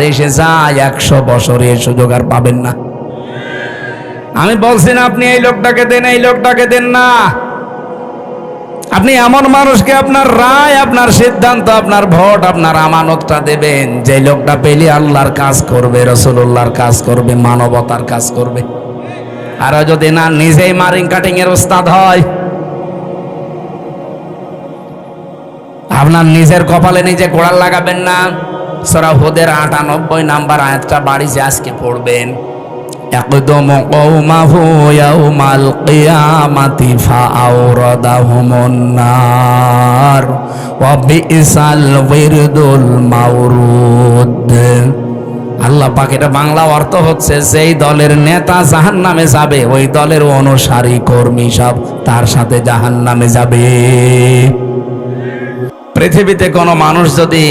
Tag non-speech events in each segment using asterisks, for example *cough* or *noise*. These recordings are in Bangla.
এসে যায় একশো বছরে সুযোগ আর পাবেন না। আমি বলছি না, আপনি এই লোকটাকে দেন, এই লোকটাকে দেন না। আপনি এমন মানুষকে আপনার রায়, আপনার সিদ্ধান্ত, আপনার ভোট, আপনার আমানতটা দেবেন। যে লোকটা পেলে আল্লাহর কাজ করবে রসুল্লাহর কাজ করবে, মানবতার কাজ করবে। আর যদি না, নিজেই মারিং কাটিং এর ওস্তাদ হয়। আপনার নিজের কপালে নিজে গোড়াল লাগাবেন না। সরা হুদের আটানব্বই নাম্বার আয়াতটা বাড়িতে আজকে পড়বেন। একদম কৌমাহু মাওরুদ আল্লাহ পাক, এটা বাংলা অর্থ হচ্ছে যেই দলের নেতা জাহান নামে যাবে, ওই দলের অনুসারী কর্মী সব তার সাথে জাহান নামে যাবে। পৃথিবীতে কোনো মানুষ যদি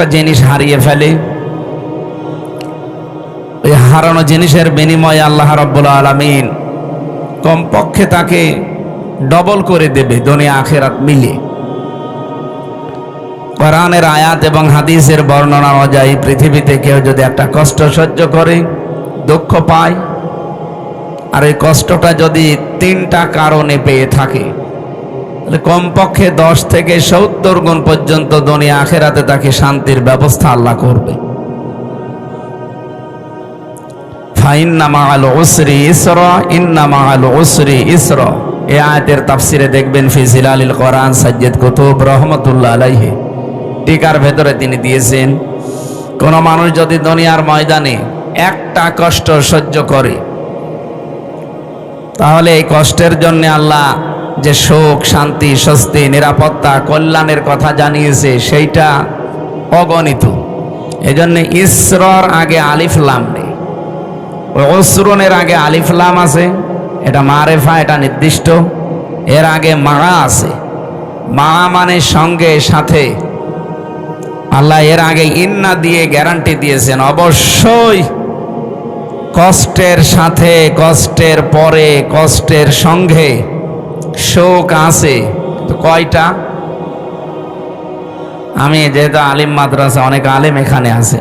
একটা জিনিস হারিয়ে ফেলে। ওই হারানো জিনিসের বিনিময়ে আল্লাহ রব্বুল আলমিন কমপক্ষে তাকে ডবল করে দেবে দুনিয়া আখেরাত মিলিয়ে। কোরআনের আয়াত এবং হাদিসের বর্ণনা অনুযায়ী পৃথিবীতে কেউ যদি একটা কষ্ট সহ্য করে, দুঃখ পায়, আর এই কষ্টটা যদি তিনটা কারণে পেয়ে থাকে কমপক্ষে দশ থেকে সত্তর গুণ পর্যন্ত দুনিয়া আখেরাতে তাকে শান্তির ব্যবস্থা আল্লাহ করবে। আয়াতের তাফসিরে দেখবেন কোরআন কুতুব টিকার ভেতরে তিনি দিয়েছেন, কোন মানুষ যদি দুনিয়ার ময়দানে একটা কষ্ট সহ্য করে, তাহলে এই কষ্টের জন্য আল্লাহ যে সুখ, শান্তি, স্বস্তি, নিরাপত্তা, কল্যাণের কথা জানিয়েছে, সেইটা অগণিত। এজন্য ইসরর আগে আলিফলাম নেই। অসরণের আগে আলিফলাম আছে, এটা মারেফা, এটা নির্দিষ্ট। এর আগে মাড়া আছে। মা মানে সঙ্গে, সাথে। আল্লাহ এর আগে ইন্না দিয়ে গ্যারান্টি দিয়েছেন, অবশ্যই কষ্টের সাথে, কষ্টের পরে, কষ্টের সঙ্গে। শোক আছে। তো কয়টা? আমি যেহেতু আলিম মাদ্রাসা, অনেক আলিম এখানে আছে।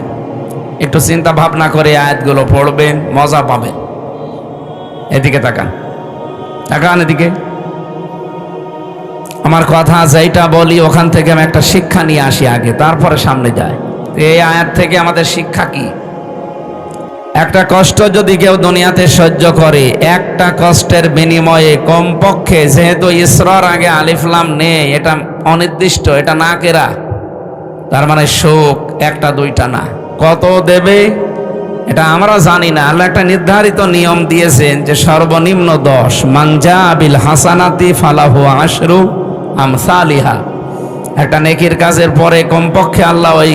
একটু চিন্তা ভাবনা করে আয়াতগুলো পড়বেন, মজা পাবেন। এদিকে তাকান। তাকান এদিকে। আমার কথা যেইটা বলি, ওখান থেকে আমি একটা শিক্ষা নিয়ে আসি আগে, তারপরে সামনে যায় এই আয়াত থেকে আমাদের শিক্ষা কি? একটা কষ্ট যদি কেউ দুনিয়াতে সহ্য করে, একটা কষ্টের বিনিময়ে কমপক্ষে যেহেতু ইসরার আগে আলিফলাম নেই, এটা অনির্দিষ্ট, এটা না কেরা? তার মানে শোক, একটা দুইটা না। কত দেবে? এটা আমরা জানি না। আল্লাহ একটা নির্ধারিত নিয়ম দিয়েছেন যে সর্বনিম্ন দশ। মানজা বিল হাসানাতি ফালাহু আশরু আমসালিহা। একটা নেকির কাজের পরে কমপক্ষে আল্লাহ ওই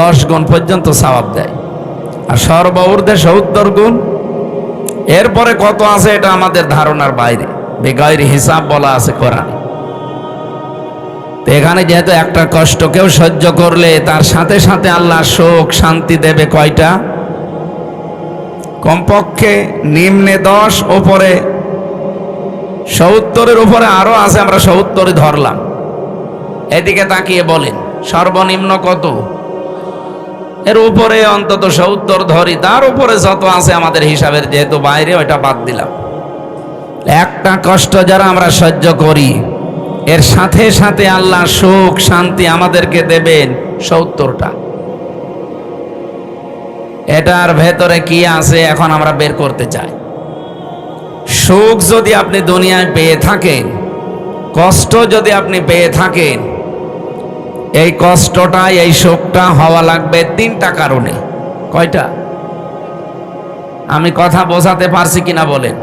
দশ গুণ পর্যন্ত সওয়াব দেয়। আর সর্বঊর্ধ্বে সত্তর গুণ। এরপরে কত আছে এটা আমাদের ধারণার বাইরে। বেগায়ের হিসাব বলা আছে কোরআন। এখানে যেহেতু একটা কষ্ট, কেউ সহ্য করলে তার সাথে সাথে আল্লাহ শোক শান্তি দেবে কয়টা? কমপক্ষে নিম্নে দশ ওপরে সত্তরের উপরে আরও আছে, আমরা সত্তরে ধরলাম। এদিকে তাকিয়ে বলেন, সর্বনিম্ন কত? এর উপরে অন্তত সত্তর ধরি, তার উপরে যত আছে আমাদের হিসাবের যেহেতু বাইরে, ওইটা বাদ দিলাম। একটা কষ্ট যারা আমরা সহ্য করি, এর সাথে সাথে আল্লাহ সুখ, শান্তি আমাদেরকে দেবেন সত্তরটা। এটার ভেতরে কি আছে এখন আমরা বের করতে চাই। সুখ যদি আপনি দুনিয়ায় পেয়ে থাকেন, কষ্ট যদি আপনি পেয়ে থাকেন এই কষ্টটা, এই শোকটা হওয়া লাগবে তিনটা কারণে। কয়টা? আমি কথা বোঝাতে পারছি কিনা বলেন?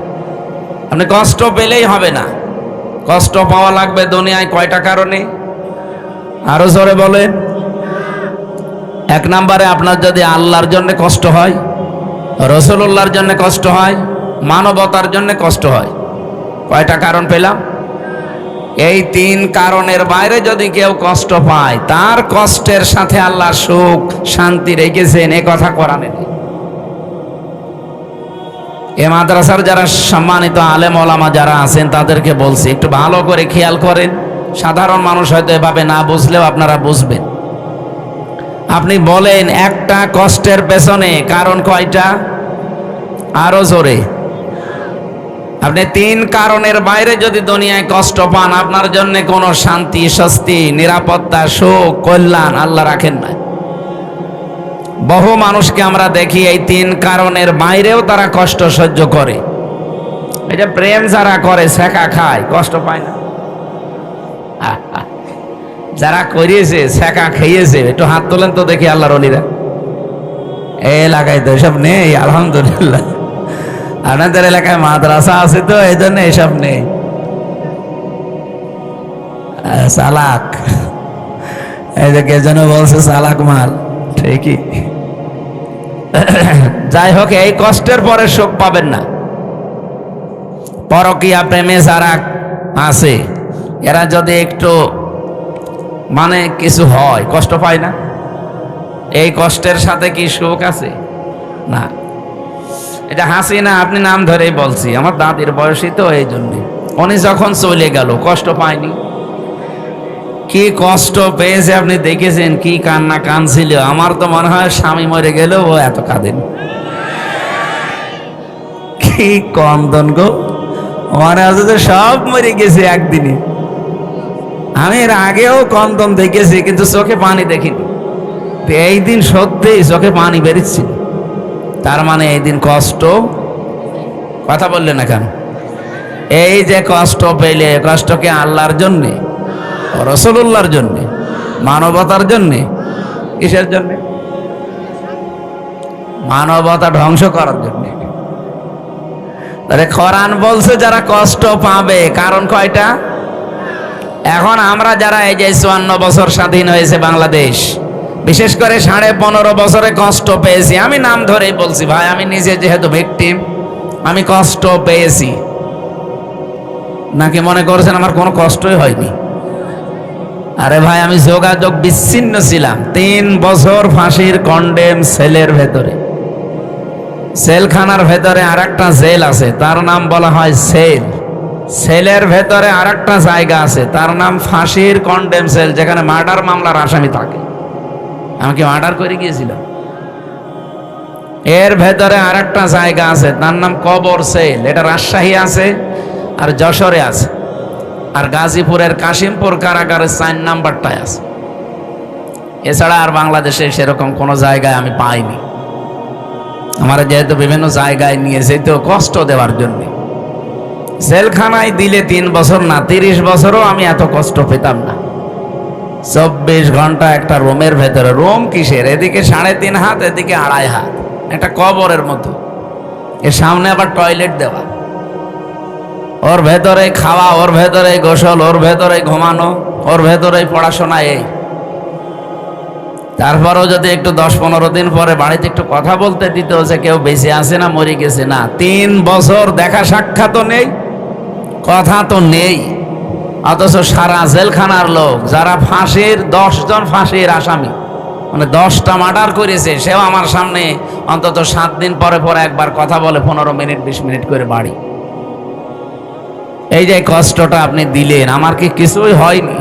আপনি কষ্ট পেলেই হবে না। কষ্ট পাওয়া লাগবে দুনিয়ায় কয়টা কারণে? আরও জোরে বলেন। এক নম্বরে আপনার যদি আল্লাহর জন্য কষ্ট হয়, রসুল্লাহর জন্য কষ্ট হয়, মানবতার জন্য কষ্ট হয়, কয়টা কারণ পেলাম? এই তিন কারণের বাইরে যদি কেউ কষ্ট পায়, তার কষ্টের সাথে আল্লাহ সুখ, শান্তি রেখেছেন, এ কথা কোরআনে এ মাদ্রাসার যারা সম্মানিত আলেম ওলামা যারা আছেন, তাদেরকে বলছি, একটু ভালো করে খেয়াল করেন। সাধারণ মানুষ হয়তো এভাবে না বুঝলেও আপনারা বুঝবেন। আপনি বলেন, একটা কষ্টের পেছনে কারণ কয়টা? আরও জোরে। আপনি তিন কারণের বাইরে যদি দুনিয়ায় কষ্ট পান, আপনার জন্য কোনো শান্তি, স্বস্তি, নিরাপত্তা, সুখ, কল্যাণ আল্লাহ রাখেন না। বহু মানুষকে আমরা দেখি এই তিন কারণের বাইরেও তারা কষ্ট সহ্য করে। এটা প্রেম যারা করে, শেখা খায়, কষ্ট পায় না। *laughs* যারা করিয়েছে, শেখা খেয়েছে, একটু হাত তোলেন তো দেখি আল্লাহর অলিরা। এই এলাকায় তো এসব নেই, আলহামদুলিল্লাহ। আপনাদের এলাকায় মাদ্রাসা আছে তো, এই জন্য এসব নেই। সালাক এই যে কে যেন বলছে সালাক মাল। ঠিকই। যাই হোক, এই কষ্টের পরে সুখ পাবেন না। পরকিয়া প্রেমে যারা আছে, এরা যদি একটু মানে কিছু হয়, কষ্ট পায় না? এই কষ্টের সাথে কি সুখ আছে? না। এটা হাসি না আপনি নাম ধরেই বলছি, আমার দাদির বয়সী তো এই জন্যে। উনি যখন চলে গেল, কষ্ট পায়নি? কি কষ্ট পেয়েছে আপনি দেখেছেন? কি কান্না কানছিল আমার তো মনে হয় স্বামী মরে গেলেও ও এত কাঁদেন। কি কন্দন গো। মনে যে সব মরে গেছে একদিনে। আমি এর আগেও কন্দন দেখেছি, কিন্তু চোখে পানি দেখিনি। এই দিন সত্যিই চোখে পানি বেরিয়েছিল। তার মানে এই দিন কষ্ট? কথা বললেন না কেন? এই যে কষ্ট পেলে কষ্টকে আল্লাহর জন্যে? রসুল্লাহর জন্যে? মানবতার জন্যে? কিসের জন্যে? মানবতা ধ্বংস করার জন্যে। তাহলে খরান বলছে যারা কষ্ট পাবে, কারণ কয়টা? এখন আমরা যারা এই যে চুয়ান্ন বছর স্বাধীন হয়েছে বাংলাদেশ বিশেষ করে সাড়ে পনেরো বছরে কষ্ট পেয়েছি। আমি নাম ধরেই বলছি, ভাই, আমি নিজে যেহেতু ভিকটিম আমি কষ্ট পেয়েছি। নাকি মনে করছেন আমার কোনো কষ্টই হয়নি? আরে ভাই, আমি যোগাযোগ বিচ্ছিন্ন ছিলাম। তিন বছর ফাঁসির কন্ডেম সেলের ভেতরে। সেলখানার ভেতরে আর একটা জেল আছে, তার নাম বলা হয় সেল সেলের ভেতরে আর একটা জায়গা আছে, তার নাম ফাঁসির কন্ডেম সেল যেখানে মার্ডার মামলার আসামি থাকে। আমাকে অর্ডার করে গিয়েছিল। এর ভেতরে আর একটা জায়গা আছে, তার নাম কবর সেল। এটা রাজশাহী আছে আর যশোরে আছে। আর গাজীপুরের কাশিমপুর কারাগারের সাইন নাম্বারটায় আছে। এছাড়া আর বাংলাদেশে সেরকম কোনো জায়গায় আমি পাইনি। আমার যেহেতু বিভিন্ন জায়গায় নিয়ে যেত কষ্ট দেওয়ার জন্য। জেলখানায় দিলে তিন বছর না, তিরিশ বছরও আমি এত কষ্ট পেতাম না। চব্বিশ ঘণ্টা একটা রুমের ভেতরে। রুম কিসের? এদিকে সাড়ে তিন হাত, এদিকে আড়াই হাত। একটা কবরের মতো। এর সামনে আবার টয়লেট দেওয়া। ওর ভেতরে খাওয়া, ওর ভেতরে গোসল, ওর ভেতরে ঘুমানো, ওর ভেতরে পড়াশোনা এই। তারপরেও যদি একটু দশ পনেরো দিন পরে বাড়িতে একটু কথা বলতে দিত যে কেউ বেঁচে আছে না, মরে গেছে না। তিন বছর দেখা সাক্ষাৎ নেই, কথা তো নেই। অথচ সারা জেলখানার লোক, যারা ফাঁসির জন ফাঁসির আসামি মানে দশটা মার্ডার করেছে, সেও আমার সামনে অন্তত সাত দিন পরে পরে একবার কথা বলে পনেরো মিনিট, বিশ মিনিট করে বাড়ি। এই যে কষ্টটা আপনি দিলেন, আমার কি কিছুই হয়নি?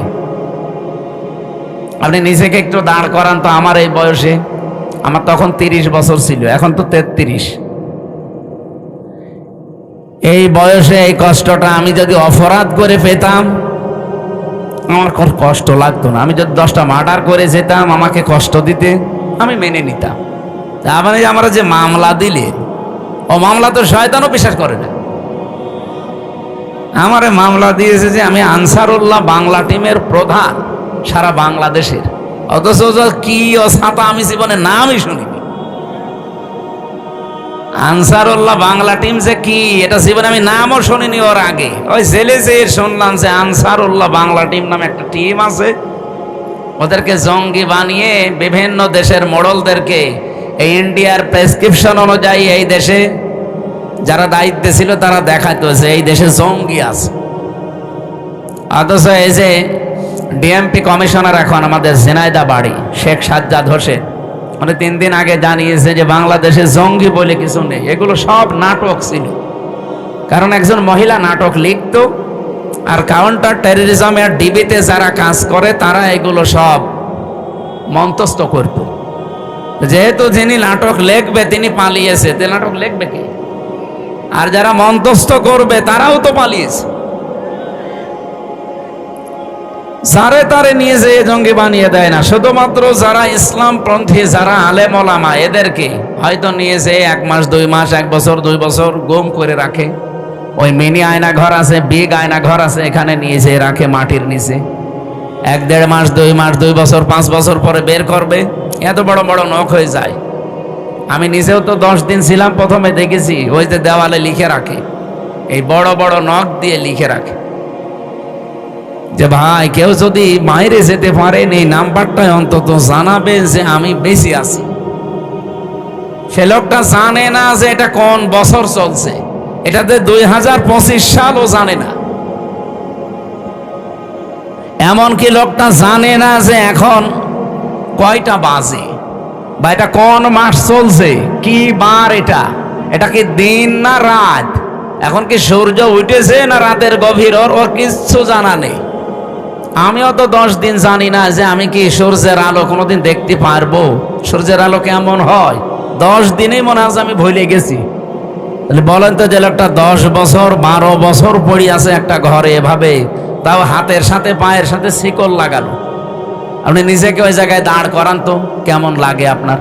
আপনি নিজেকে একটু দাঁড় করান তো আমার এই বয়সে। আমার তখন তিরিশ বছর ছিল, এখন তো তেত্রিশ। এই বয়সে এই কষ্টটা আমি যদি অপরাধ করে পেতাম আমার কষ্ট লাগতো না। আমি যদি দশটা মার্ডার করে যেতাম, আমাকে কষ্ট দিতে, আমি মেনে নিতাম। মানে আমরা যে মামলা দিলে, ও মামলা তো শয়তানও বিশ্বাস করে না। আমারে মামলা দিয়েছে যে আমি আনসারুল্লাহ বাংলা টিমের প্রধান, সারা বাংলাদেশের। অথচ কি ছাতা আমি জীবনে নামই শুনিনি। আনসারুল্লাহ বাংলা টিম যে কি, এটা জীবনে আমি নামও শুনিনি ওর আগে। ওই জেলে যে শুনলাম যে আনসারুল্লাহ বাংলা টিম নামে একটা টিম আছে। ওদেরকে জঙ্গি বানিয়ে বিভিন্ন দেশের মোড়লদেরকে এই ইন্ডিয়ার প্রেসক্রিপশন অনুযায়ী এই দেশে যারা দায়িত্বে ছিল তারা দেখাতো যে এই দেশে জঙ্গি আছে। অথচ এই যে ডিএমপি কমিশনার এখন আমাদের জেনাইদা বাড়ি, শেখ সাজ্জাদ হোসেন মানে তিন দিন আগে জানিয়েছে যে বাংলাদেশে জঙ্গি বলে কিছু নেই। এগুলো সব নাটক ছিল। কারণ একজন মহিলা নাটক লিখত আর কাউন্টার টেরোরিজমের ডিবিতে যারা কাজ করে, তারা এগুলো সব মন্তস্থ করত। যেহেতু যিনি নাটক লিখবে, তিনি পালিয়েছে। তে নাটক লিখবে কি? আর যারা মন্তস্থ করবে, তারাও তো পালিয়েছে। যারে তারে নিয়ে যে জঙ্গি বানিয়ে দেয় না। শুধুমাত্র যারা ইসলাম পন্থী, যারা আলেম ওলামা, এদেরকে হয়তো নিয়ে যে এক মাস, দুই মাস, এক বছর, দুই বছর গুম করে রাখে। ওই মিনি আয়না ঘর আছে, বিগ আয়না ঘর আছে, এখানে নিয়ে যে রাখে মাটির নিচে। এক দেড় মাস, দুই মাস, দুই বছর, পাঁচ বছর পরে বের করবে, এত বড় বড় নখ হয়ে যায়। আমি নিজেও তো দশ দিন ছিলাম, প্রথমে দেখেছি, ওই যে দেওয়ালে লিখে রাখে। এই বড় বড় নখ দিয়ে লিখে রাখে। যে ভাই, কেউ যদি বাইরে যেতে পারেন এই নাম্বারটা অন্তত জানাবে যে আমি বেশি আছি। সে লোকটা জানে না যে এটা কোন বছর চলছে। এটাতে দুই হাজার পঁচিশ সালও জানে না। এমনকি লোকটা জানে না যে এখন কয়টা বাজে বা এটা কোন মাস চলছে, কি বার এটা? এটা কি দিন না রাত? এখন কি সূর্য উঠেছে না রাতের গভীর? ওর ওর কিচ্ছু জানা নেই। আমিও তো দশ দিন জানি না যে আমি কি সূর্যের আলো কোনোদিন দেখতে পারব। সূর্যের আলো কেমন হয়? দশ দিনেই মনে আছে আমি ভুলে গেছি। তাহলে বলেন তো যে লোকটা দশ বছর, বারো বছর পড়ি আছে একটা ঘরে এভাবে, তাও হাতের সাথে, পায়ের সাথে শিকল লাগানো আপনি নিজেকে ওই জায়গায় দাঁড় করান তো, কেমন লাগে আপনার?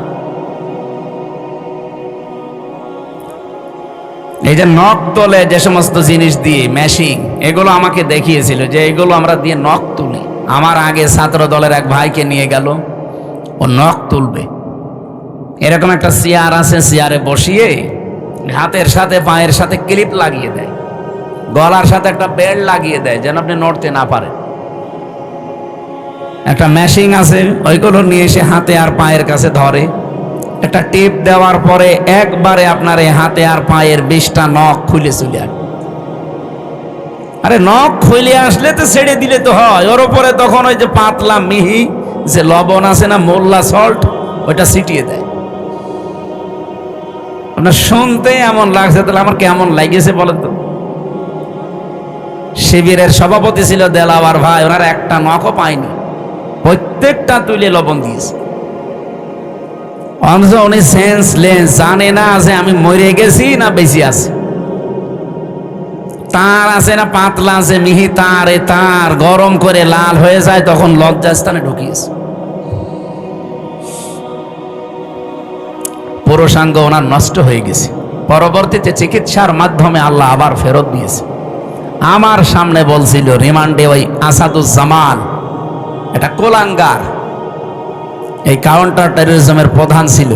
এই যে নখ তোলে যে সমস্ত জিনিস দিয়ে মেশিং এগুলো আমাকে দেখিয়েছিল যে এগুলো আমরা দিয়ে নখ তুলি। আমার আগে ছাত্র দলের এক ভাইকে নিয়ে গেল, ও নখ তুলবে। এরকম একটা চেয়ার আছে, চেয়ারে বসিয়ে হাতের সাথে, পায়ের সাথে ক্লিপ লাগিয়ে দেয়। গলার সাথে একটা বেল্ট লাগিয়ে দেয়, যেন আপনি নড়তে না পারেন। একটা মেশিং আছে, ওইগুলো নিয়ে এসে হাতে আর পায়ের কাছে ধরে। একটা টিপ দেওয়ার পরে একবারে আপনার এই হাতে আর পায়ের বিশটা নখ খুলে চলে আসে। আরে নখ খুলে আসলে তো ছেড়ে দিলে তো হয়। ওর উপরে তখন ওই যে পাতলা মিহি, যে লবণ আছে না, মোল্লা সল্ট ওইটা ছিটিয়ে দেয়। আপনার শুনতে এমন লাগছে, তাহলে আমার কেমন লাগিয়েছে বলেন তো? শিবিরের সভাপতি ছিল দেলাওয়ার ভাই, ওনার একটা নখও পায়নি। প্রত্যেকটা তুলে লবণ দিয়েছে। অথচ উনি সেন্স লেন্স জানে না যে আমি মরে গেছি না বেশি আছি? তার আছে না পাতলা আছে মিহি, তার এ তার গরম করে লাল হয়ে যায়, তখন লজ্জাস্থানে ঢুকিয়েছে। পুরুষাঙ্গ ওনার নষ্ট হয়ে গেছে। পরবর্তীতে চিকিৎসার মাধ্যমে আল্লাহ আবার ফেরত দিয়েছে। আমার সামনে বলছিল, রিমান্ডে ওই আসাদুজ্জামান, এটা কোলাঙ্গার। এই কাউন্টার টেরোরিজমের প্রধান ছিল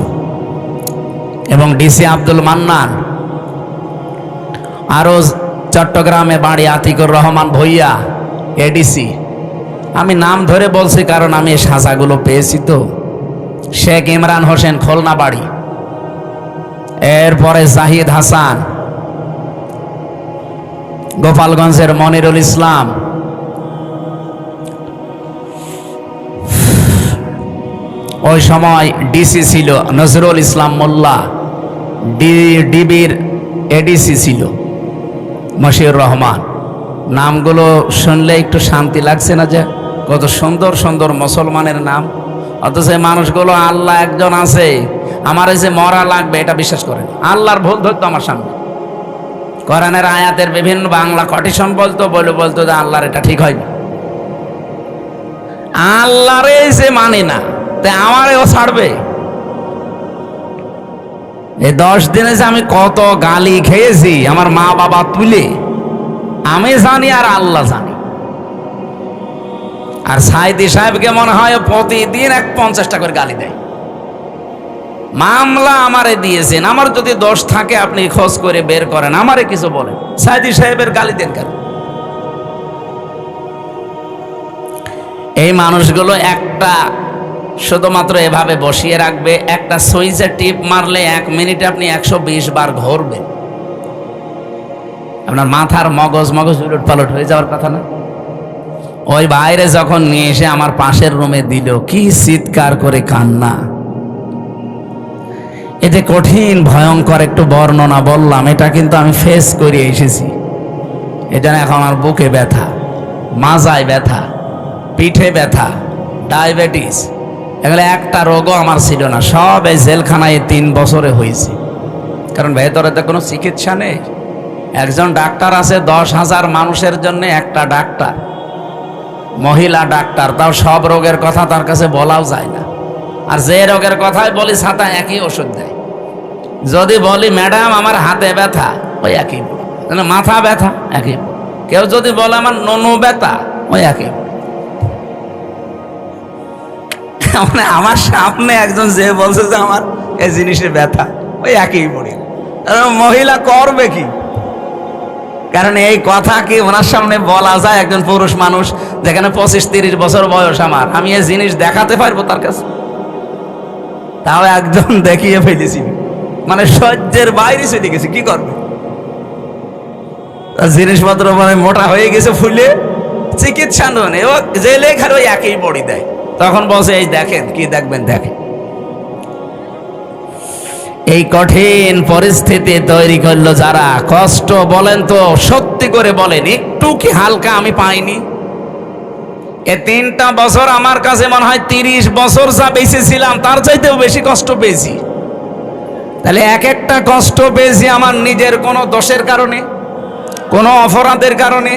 এবং ডিসি আব্দুল মান্নান, আরও চট্টগ্রামে বাড়ি আতিকুর রহমান ভইয়া এডিসি আমি নাম ধরে বলছি কারণ আমি এই সাজাগুলো পেয়েছি তো। শেখ ইমরান হোসেন খুলনা বাড়ি। এরপরে জাহিদ হাসান, গোপালগঞ্জের মনিরুল ইসলাম ওই সময় ডিসি ছিল, নজরুল ইসলাম মোল্লা ডি ডিবির এডিসি ছিল, মশিউর রহমান। নামগুলো শুনলে একটু শান্তি লাগছে না যে, কত সুন্দর সুন্দর মুসলমানের নাম। অথচ মানুষগুলো আল্লাহ একজন আছে, আমার এই যে মরা লাগবে, এটা বিশ্বাস করেন আল্লাহর ভুল ধরতো আমার সামনে। কোরআনের আয়াতের বিভিন্ন বাংলা কটিশন বলতো, বলে বলতো যে আল্লাহর এটা ঠিক হয়নি আল্লাহরে যে মানে না। তা আমারেও ছাড়বে। এই দশ দিনে যে আমি কত গালি খেয়েছি আমার মা বাবা তুলে, আমি জানি আর আল্লাহ জানি। আর সাইদি সাহেবকে মনে হয় প্রতিদিন এক পঞ্চাশটা করে গালি দেয়। মামলা আমারে দিয়েছেন, আমার যদি দোষ থাকে আপনি খোঁজ করে বের করেন, আমারে কিছু বলেন। সাইদি সাহেবের গালি দেন কেন? এই মানুষগুলো একটা শুধুমাত্র এভাবে বসিয়ে রাখবে, একটা সুইচে টিপ মারলে এক মিনিটে আপনি একশো বিশ বার ঘুরবেন। আপনার মাথার মগজ মগজ উলট পালট হয়ে যাওয়ার কথা না? ওই বাইরে যখন নিয়ে এসে আমার পাশের রুমে দিল, কি চিৎকার করে কান্না। এতে কঠিন, ভয়ঙ্কর একটু বর্ণনা বললাম, এটা কিন্তু আমি ফেস করে এসেছি। এটা এখন আমার বুকে ব্যথা, মাজায় ব্যথা, পিঠে ব্যথা, ডায়াবেটিস। এগুলো একটা রোগও আমার ছিল না। সব এই জেলখানায় তিন বছরে হয়েছে। কারণ ভেতরে তো কোনো চিকিৎসা নেই। একজন ডাক্তার আছে, দশ হাজার মানুষের জন্য একটা ডাক্তার। মহিলা ডাক্তার, তাও সব রোগের কথা তার কাছে বলাও যায় না। আর যে রোগের কথাই বলি, ছাতা একই ওষুধ দেয়। যদি বলি, ম্যাডাম, আমার হাতে ব্যথা। ওই একই মানে মাথা ব্যথা, একই কেউ যদি বলে, আমার ননু ব্যথা, ওই একই মানে আমার সামনে একজন যে বলছে যে আমার এই জিনিসের ব্যথা, ওই একই পড়ি মহিলা করবে কি? কারণ এই কথা কি ওনার সামনে বলা যায়? একজন পুরুষ মানুষ, যেখানে পঁচিশ তিরিশ বছর বয়স আমার, আমি এই জিনিস দেখাতে পারব তার কাছে? তাও একজন *laughs* দেখিয়ে ফেলেছি। মানে সহ্যের বাইরে চলে গেছে, কি করবে? জিনিসপত্র মানে মোটা হয়ে গেছে ফুলে, চিকিৎসা নয়, ও যে লেখার ওই একই বড়ি দেয়। তখন বসে এই দেখেন, কি দেখবেন, দেখেন। এই কঠিন পরিস্থিতি তৈরি করল যারা। কষ্ট বলেন তো, সত্যি করে বলেন, একটু কি হালকা আমি পাইনি? এ তিনটা বছর আমার কাছে মনে হয় তিরিশ বছর যা বেঁচে ছিলাম, তার চাইতেও বেশি কষ্ট পেয়েছি। তাহলে এক একটা কষ্ট পেয়েছি আমার নিজের কোনো দোষের কারণে, কোনো অপরাধের কারণে।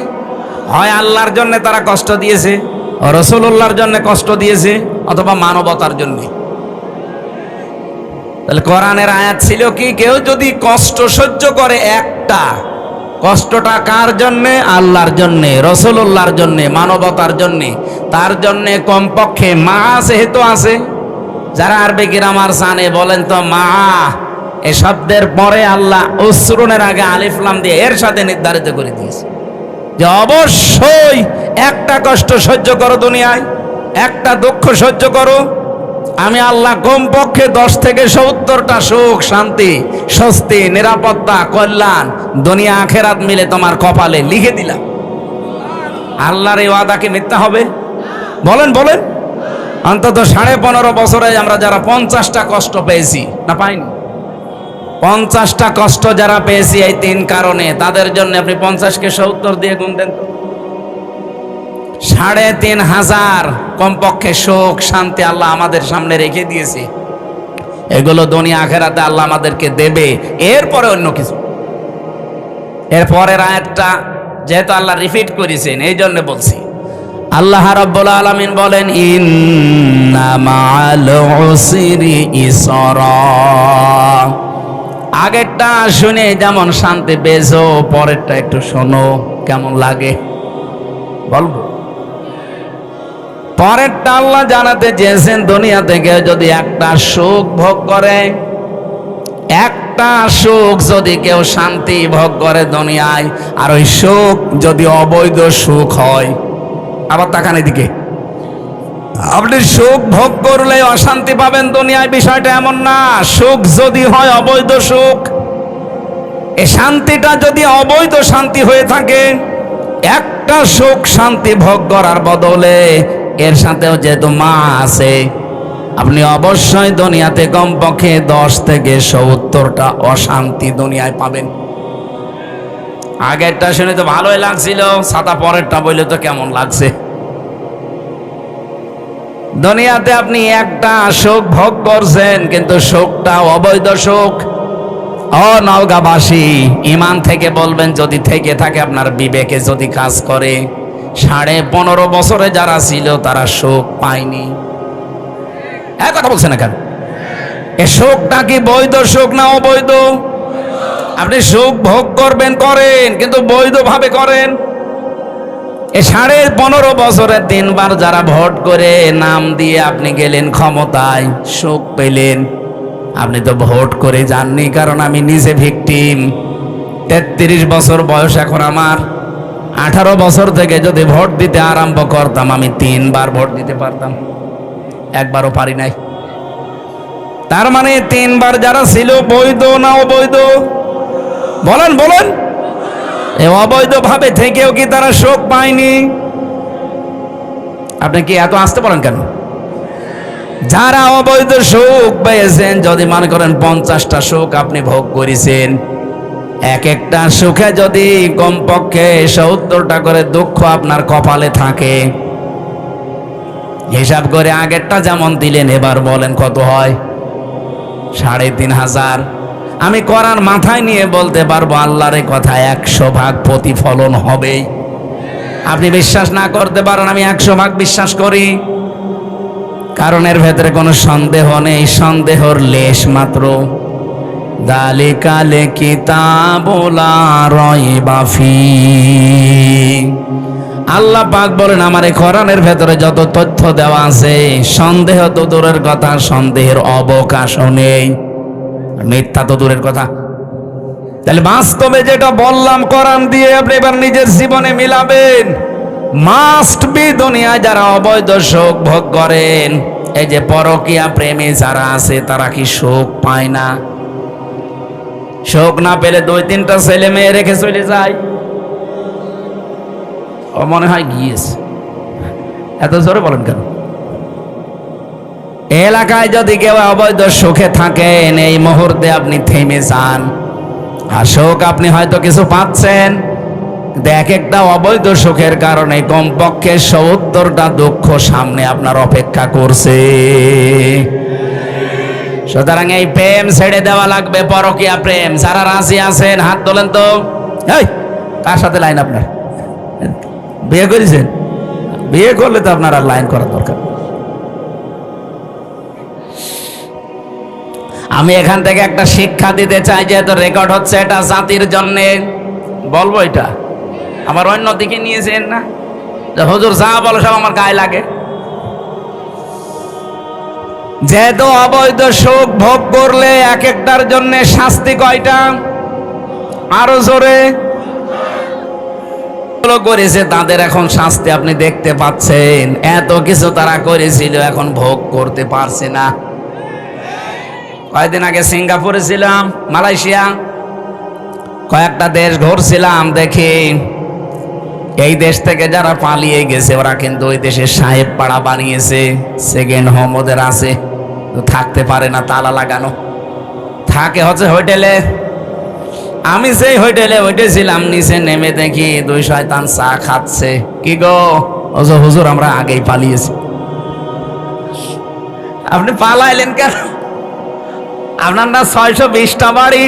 হয় আল্লাহর জন্য তারা কষ্ট দিয়েছে রসুল্লাহর জন্য কষ্ট দিয়েছে অথবা মানবতার জন্যে। তাহলে কোরআনের আয়াত ছিল কি? কেউ যদি কষ্ট সহ্য করে একটা, কষ্টটা কার জন্যে? আল্লাহর জন্যে রসুল্লাহর জন্যে, মানবতার জন্যে। তার জন্যে কমপক্ষে মা সেহেতু আছে, যারা আরবে গ্রামার সানে বলেন তো মা, এ শব্দের পরে আল্লাহ উসরুনের আগে আলিফলাম দিয়ে এর সাথে নির্ধারিত করে দিয়েছে। যে অবশ্যই একটা কষ্ট সহ্য করো দুনিয়ায়, একটা দুঃখ সহ্য করো। আমি আল্লাহ কমপক্ষে দশ থেকে সত্তরটা সুখ, শান্তি, স্বস্তি, নিরাপত্তা, কল্যাণ, দুনিয়া, আখেরাত মিলে তোমার কপালে লিখে দিলাম। আল্লাহর এই ওয়াদা কি মিথ্যা হবে? বলেন বলেন। অন্তত সাড়ে পনেরো বছরে আমরা যারা পঞ্চাশটা কষ্ট পেয়েছি, না পাইনি? পঞ্চাশটা কষ্ট যারা পেয়েছি এই তিন কারণে, তাদের জন্য আপনি পঞ্চাশকে সত্তর দিয়ে গুণ দেন সাড়ে তিন হাজার কমপক্ষে শোক শান্তি আল্লাহ আমাদের সামনে রেখে দিয়েছে। এগুলো দুনিয়া আখেরাতে আল্লাহ আমাদেরকে দেবে, এরপরে অন্য কিছু। এরপরের আয়াতটা যেহেতু আল্লাহ রিপিট করেছেন, এই জন্য বলছি। আল্লাহ রাব্বুল আলামিন বলেন ইন্না মাআল উসরি ইসরা। আগেরটা শুনে যেমন শান্তি পেয়েছ, পরেরটা একটু শোনো কেমন লাগে। বলব? পরেরটা আল্লাহ জানাতে চেয়েছেন দুনিয়া থেকে যদি একটা সুখ ভোগ করে, একটা সুখ যদি কেউ শান্তি ভোগ করে দুনিয়ায়, আর ওই সুখ যদি অবৈধ সুখ হয়। আবার তাকান এদিকে। আপনি সুখ ভোগ করলে অশান্তি পাবেন, দুনিয়ায় বিষয়টা এমন না। সুখ যদি হয় অবৈধ সুখ। এ শান্তিটা যদি অবৈধ শান্তি হয়ে থাকে, একটা সুখ শান্তি ভোগ করার বদলে এর সাথেও যেহেতু মা আছে, আপনি অবশ্যই দুনিয়াতে কমপক্ষে দশ থেকে সত্তরটা অশান্তি দুনিয়ায় পাবেন। আগেরটা শুনে তো ভালোই লাগছিল সাদা পরেরটা বললে তো কেমন লাগছে। দুনিয়াতে আপনি একটা শোক ভোগ করছেন, কিন্তু শোকটা অবৈধ শোক। ও ইমান থেকে বলবেন, যদি থেকে থাকে আপনার বিবেকে যদি কাজ করে। সাড়ে পনেরো বছরে যারা ছিল, তারা শোক পায়নি। এক কথা বলছেন কেন? এ শোকটা কি বৈধ শোক না অবৈধ? আপনি সুখ ভোগ করবেন, করেন, কিন্তু বৈধভাবে করেন। এ সাড়ে পনেরো বছরের তিনবার যারা ভোট করে নাম দিয়ে আপনি গেলেন ক্ষমতায় সুখ পেলেন। আপনি তো ভোট করে যাননি, কারণ আমি নিজে ভিকটিম। তেত্রিশ বছর বয়স এখন আমার। আঠারো বছর থেকে যদি ভোট দিতে আরম্ভ করতাম, আমি তিনবার ভোট দিতে পারতাম। একবারও পারি নাই। তার মানে তিনবার যারা ছিল বৈধ না অবৈধ? বলেন বলেন। অবৈধভাবে থেকেও কি তারা শোক পায়নি? আপনি কি এত আসতে পারেন কেন? যারা অবৈধ সুখ পেয়েছেন, যদি মনে করেন পঞ্চাশটা সুখ আপনি ভোগ করেছেন, এক একটা সুখে যদি কমপক্ষে সত্তরটা করে দুঃখ আপনার কপালে থাকে, হিসাব করে আগেরটা যেমন দিলেন, এবার বলেন কত হয়? সাড়ে তিন হাজার। আমি করার মাথায় নিয়ে বলতে পারব, আল্লাহর কথা একশো ভাগ প্রতিফলন হবেই। আপনি বিশ্বাস না করতে পারেন, আমি একশো ভাগ বিশ্বাস করি। কারণ এর ভেতরে কোনো সন্দেহ নেই, সন্দেহর লেশ মাত্র। দালিকালে কিতাবলা রয় বাফি আল্লাহ পাক বলেন, আমার এই কোরআনের ভেতরে যত তথ্য দেওয়া আছে, সন্দেহ তো দূরের কথা, সন্দেহের অবকাশও নেই। মিথ্যা তো দূরের কথা। তাহলে বাস্তবে যেটা বললাম, কোরআন দিয়ে আপনি এবার নিজের জীবনে মিলাবেন। মাস্ট বি দুনিয়ায় যারা অবৈধ শোক ভোগ করেন, এই যে পরকিয়া প্রেমী যারা আছে, তারা কি শোক পায় না? শোক না পেলে দুই তিনটা ছেলে মেয়ে রেখে চলে যায়। ও মনে হয় গিয়েছে। এত জোরে বলেন কেন? এলাকায় যদি কেউ অবৈধ সুখে থাকেন, এই মুহূর্তে আপনি থেমে যান। আর শোক আপনি হয়তো কিছু পাচ্ছেন। এক একটা অবৈধ সুখের কারণে কমপক্ষে সত্তরটা দুঃখ সামনে আপনার অপেক্ষা করছে। সুতরাং এই প্রেম ছেড়ে দেওয়া লাগবে, পরকিয়া প্রেম। যারা রাজি আছেন, হাত তোলেন তো। এই, কার সাথে লাইন আপনার? বিয়ে করেছেন? বিয়ে করলে তো আপনার আর লাইন করার দরকার আমি এখান থেকে একটা শিক্ষা দিতে চাই, যেহেতু রেকর্ড হচ্ছে এটা জাতির জন্যে। বলব এটা। আমার অন্য দিকে নিয়েছেন না। যে হুজুর যা বলো, সব আমার গায়ে লাগে। যেহেতু অবৈধ সুখ ভোগ করলে এক একটার জন্য শাস্তি কয়টা? আরও জোরে। করেছে, তাদের এখন শাস্তি আপনি দেখতে পাচ্ছেন। এত কিছু তারা করেছিল, এখন ভোগ করতে পারছে না। কয়েকদিন আগে সিঙ্গাপুরে ছিলাম, মালয়েশিয়া। কয়েকটা দেশ ঘুরছিলাম, দেখি এই দেশ থেকে যারা পালিয়ে গেছে, ওরা কিন্তু ওই দেশের সাহেব পাড়া বানিয়েছে সেকেন্ড হোম ওদের আছে। থাকতে পারে না তালা লাগানো। থাকে হচ্ছে হোটেলে। আমি সেই হোটেলে উঠেছিলাম নিচে নেমে দেখি দুই শয়তান চা খাচ্ছে। কি গো? ওজো হুজুর, আমরা আগেই পালিয়েছি। আপনি পালাইলেন কেন? আপনার না ছয়শো বিশটা বাড়ি।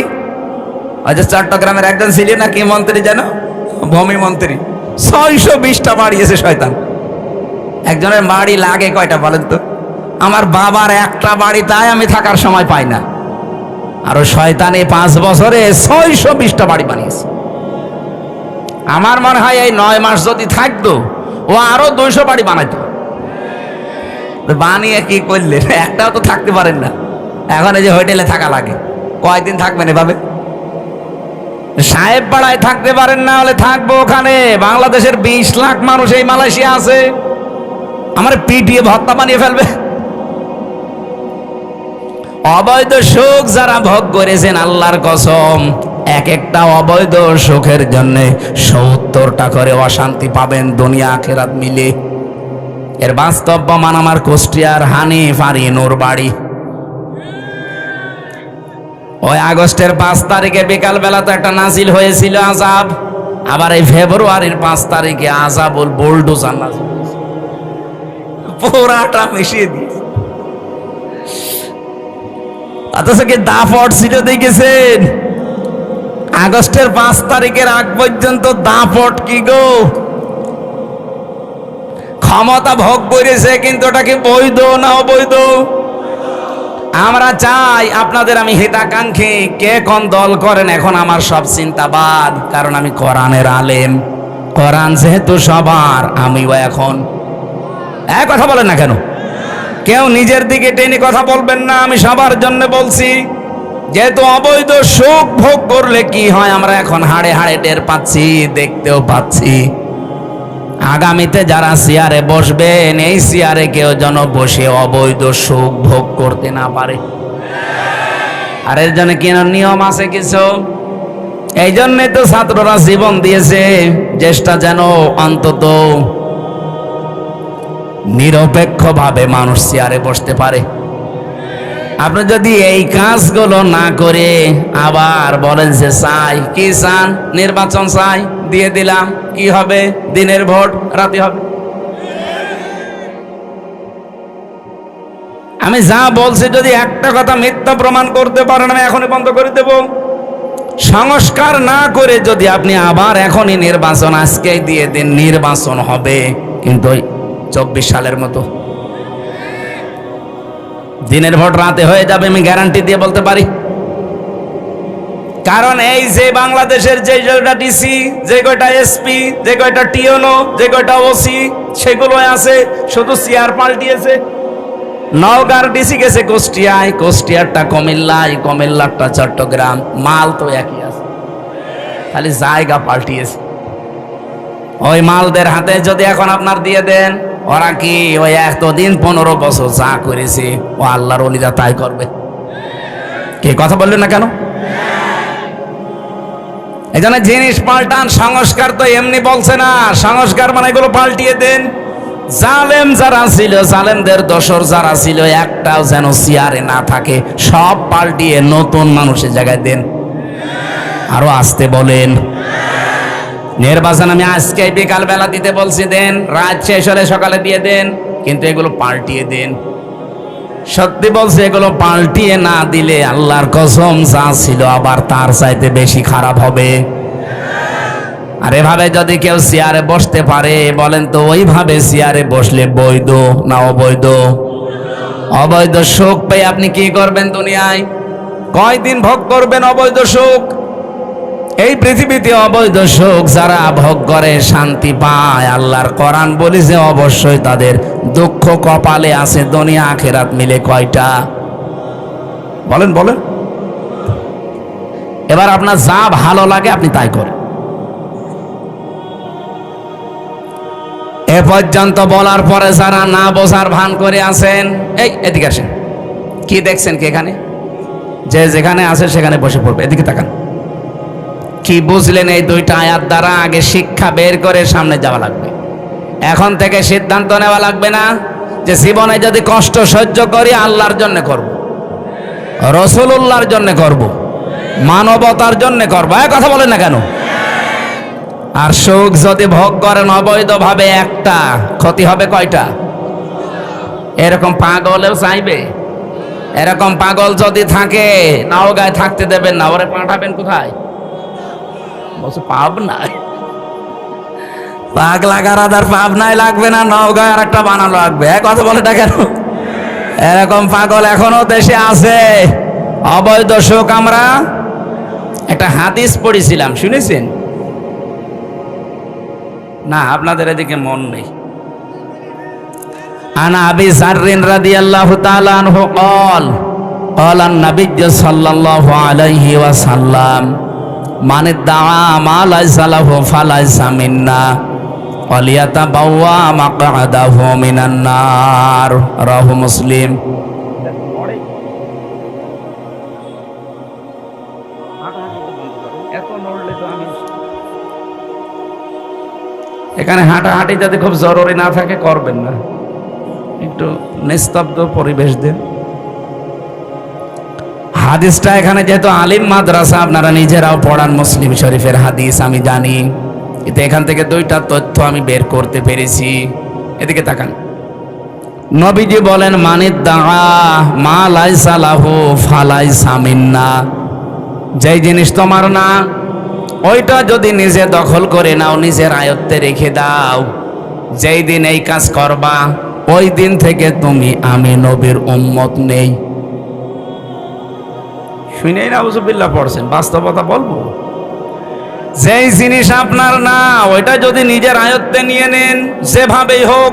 যে চট্টগ্রামের একজন ছিলেন না, কি মন্ত্রী যেন? ভূমি মন্ত্রী। ছয়শো বিশটা বাড়ি এসে শয়তান। একজনের বাড়ি লাগে কয়টা বলেন তো? আমার বাবার একটা বাড়ি তাই আমি থাকার সময় পাই না। আর এই পাঁচ বছরে ছয়শো বিশটা বাড়ি বানিয়েছে। আমার মনে হয় এই নয় মাস যদি থাকতো, ও আরও দুইশো বাড়ি বানাইতো। বানিয়ে কি করলে একটাও তো থাকতে পারেন না। এখন এই যে হোটেলে থাকা লাগে। কয়দিন থাকবেন এভাবে? সাহেব পাড়ায় থাকতে পারেন না হলে থাকব ওখানে। বাংলাদেশের বিশ লাখ মানুষ এই মালয়েশিয়া আছে। আমার পিটিয়ে ভত্তা বানিয়ে ফেলবে। অবৈধ সুখ যারা ভোগ করেছেন আল্লাহর কসম, এক একটা অবৈধ সুখের জন্য সত্তরটা করে অশান্তি পাবেন দুনিয়া আখেরাত মিলে এর বাস্তব মান আমার কুষ্টিয়ার হানিফ আর ইনুর বাড়ি ওই আগস্টের পাঁচ তারিখে বিকাল বেলা তো একটা নাজিল হয়েছিল আজাব আবার এই ফেব্রুয়ারির পাঁচ তারিখে আজাবুল বোল্ডোজার নাজিল। পুরাটা মিশিয়ে দিয়েছে। অথচ কি দাপট ছিল দেখেছেন? আগস্টের পাঁচ তারিখের আগ পর্যন্ত দাপট কি গো? ক্ষমতা ভোগ করেছে কিন্তু ওটা কি বৈধ না অবৈধ? আমরা চাই আপনাদের আমি হিতাকাঙ্ক্ষী। কে কোন দল করেন? এখন আমার সব চিন্তাবাদ কারণ আমি কোরআনের আলেম। কোরআন যেহেতু সবার, আমিও এখন। এক কথা বলেন না কেন? কেউ নিজের দিকে টেনে কথা বলবেন না, আমি সবার জন্য বলছি। যেহেতু অবৈধ সুখ ভোগ করলে কি হয়, আমরা এখন হাড়ে হাড়ে টের পাচ্ছি, দেখতেও পাচ্ছি। আগামীতে যারা চেয়ারে বসবেন এই চেয়ারে কেউ যেন বসে অবৈধ সুখ ভোগ করতে না পারে। আর এর জন্য কি নিয়ম আছে কিছু? এই জন্যে তো ছাত্ররা জীবন দিয়েছে, চেষ্টা যেন অন্তত নিরপেক্ষভাবে মানুষ চেয়ারে বসতে পারে। আপনি যদি এই কাজগুলো না করে আবার বলেন যে চাই, কি চান? নির্বাচন চাই। দিয়ে দিলাম, কি হবে? দিনের ভোট, রাতে হবে। আমি যা বলছি, যদি একটা কথা মিথ্যা প্রমাণ করতে পারেন, আমি এখনই বন্ধ করে দেব। সংস্কার না করে যদি আপনি আবার এখনই নির্বাচন আজকে দিয়ে দিন, নির্বাচন হবে। কিন্তু ওই চব্বিশ সালের মতো। দিনের ভোট রাতে হয়ে যাবে, আমি গ্যারান্টি দিয়ে বলতে পারি। কারণ এই যে বাংলাদেশের যে কয়টা ডিসি, যে কয়টা এসপি, যে কয়টা টিওনো যে কয়টা ওসি সেগুলো আছে, শুধু চেয়ার পাল্টিয়েছে। নওগাঁর ডিসি গেছে কুষ্টিয়ায়, কুষ্টিয়ারটা কমিল্লায়, কুমিল্লারটা চট্টগ্রাম, মাল তো একই আছে। খালি জায়গা পাল্টিয়েছে। ওই মালদের হাতে যদি এখন আপনার দিয়ে দেন, ওরা কি ওই এতদিন পনেরো বছর যা করেছে, ও আল্লাহর অলিদা তাই করবে। কে কথা বললেন না কেন? এই জন্য জিনিস পাল্টান, সংস্কার তো এমনি বলছে না। সংস্কার মানে এগুলো পাল্টিয়ে দেন। জালেম যারা ছিল, জালেমদের দোসর যারা ছিল, একটাও যেন চেয়ারে না থাকে, সব পাল্টিয়ে নতুন মানুষের জায়গায় দেন। আরও আসতে বলেন। নির্বাচন আমি আজকে বিকাল বেলা দিতে বলছি, দেন। রাত শেষ হলে সকালে দিয়ে দেন, কিন্তু এগুলো পাল্টিয়ে দেন। সত্যি বলছে, এগুলো পাল্টিয়ে না দিলে আল্লাহর কসম যা ছিল আবার তার চাইতে বেশি খারাপ হবে। আর এভাবে যদি কেউ চেয়ারে বসতে পারে, বলেন তো ওইভাবে চেয়ারে বসলে বৈধ না অবৈধ? অবৈধ সুখ পেয়ে আপনি কি করবেন দুনিয়ায়? কয়দিন ভোগ করবেন অবৈধ সুখ? এই পৃথিবীতে অবৈধ সুখ যারা ভোগ করে শান্তি পায়, আল্লাহর কোরআন বলি যে অবশ্যই তাদের দুঃখ কপালে আছে, দুনিয়া আখেরাত মিলে কয়টা? বলেন বলেন। এবার আপনার যা ভালো লাগে আপনি তাই করেন। এ পর্যন্ত বলার পরে যারা না বোঝার ভান করে আছেন, এই, এদিকে আসেন। কি দেখছেন কি এখানে? যে যেখানে আছে সেখানে বসে পড়বে, এদিকে তাকান। কি বুঝলেন এই দুইটা আয়াত দ্বারা? আগে শিক্ষা বের করে সামনে যাওয়া লাগবে। এখন থেকে সিদ্ধান্ত নেওয়া লাগবে না যে জীবনে যদি কষ্ট সহ্য করি, আল্লাহর জন্য করব। রসুল্লাহর জন্য করব। মানবতার জন্য করব। এ কথা বলেন না কেন? আর সুখ যদি ভোগ করেন, অবৈধভাবে একটা, ক্ষতি হবে কয়টা? এরকম পাগলেও চাইবে। এরকম পাগল যদি থাকে নাও গায়ে থাকতে দেবেন না। ওরে পাঠাবেন কোথায়? বলছে পাবনায় পাগলা গারাদার পাবনায় লাগবে না নওগাঁয় আর একটা বানানো লাগবে এক কথা বলে না কেন এরকম পাগল এখনো দেশে আছে অবৈধ শোক আমরা একটা হাদিস পড়েছিলাম শুনেছেন না আপনাদের এদিকে মন নেই আনা আবি জাররিন রাদিয়াল্লাহু তাআলা আনহু قال قال النبي صلى الله عليه وسلم মানে দাওয়া মালাই সালাহ অলিয়াতা মুসলিম। এখানে হাঁটাহাঁটি যাতে খুব জরুরি না থাকে, করবেন না। একটু নিস্তব্ধ পরিবেশ দিন। হাদিসটা এখানে যেহেতু আলিম মাদ্রাসা, আপনারা নিজেরাও পড়ান মুসলিম শরীফের হাদিস, আমি জানি। এতে এখান থেকে দুইটা তথ্য আমি বের করতে পেরেছি। এদিকে তাকান। নবীজি বলেন মানিদ দাঁড়া মা লাইসা লাহু ফালাই সামিন্না যেই জিনিস তোমার না, ওইটা যদি নিজে দখল করে নাও, নিজের আয়ত্তে রেখে দাও। যেই দিন এই কাজ করবা, ওই দিন থেকে তুমি আমি নবীর উম্মত নেই। শুনেই না বুজুবিল্লাহ পড়ছেন, বাস্তবতা বলব? যেই জিনিস আপনার না, ওইটা যদি নিজের আয়ত্তে নিয়ে নেন, যেভাবেই হোক